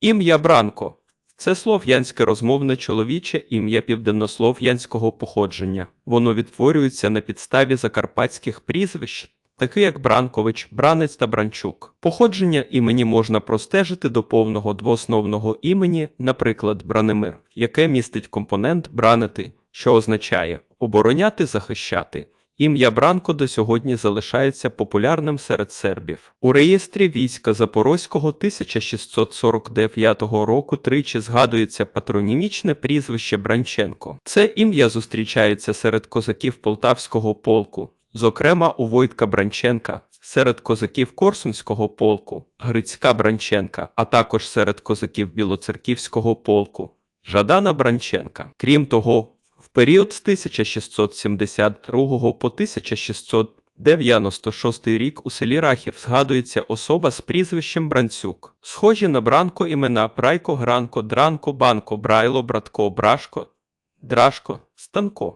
Ім'я Бранко це слов'янське розмовне чоловіче ім'я південнослов'янського походження. Воно відтворюється на підставі закарпатських прізвищ, такі як Бранкович, Бранець та Бранчук. Походження імені можна простежити до повного двоосновного імені, наприклад, Бранемир, яке містить компонент бранити, що означає обороняти, захищати. Ім'я Бранко до сьогодні залишається популярним серед сербів. У реєстрі війська Запорозького 1649 року тричі згадується патронімічне прізвище Бранченко. Це ім'я зустрічається серед козаків Полтавського полку, зокрема у Войтка Бранченка, серед козаків Корсунського полку, Грицька Бранченка, а також серед козаків Білоцерківського полку. Жадана Бранченка. Крім того, період з 1672 по 1696 рік у селі Рахів згадується особа з прізвищем Бранцюк. Схожі на Бранко імена Брайко, Гранко, Дранко, Банко, Брайло, Братко, Брашко, Драшко, Станко.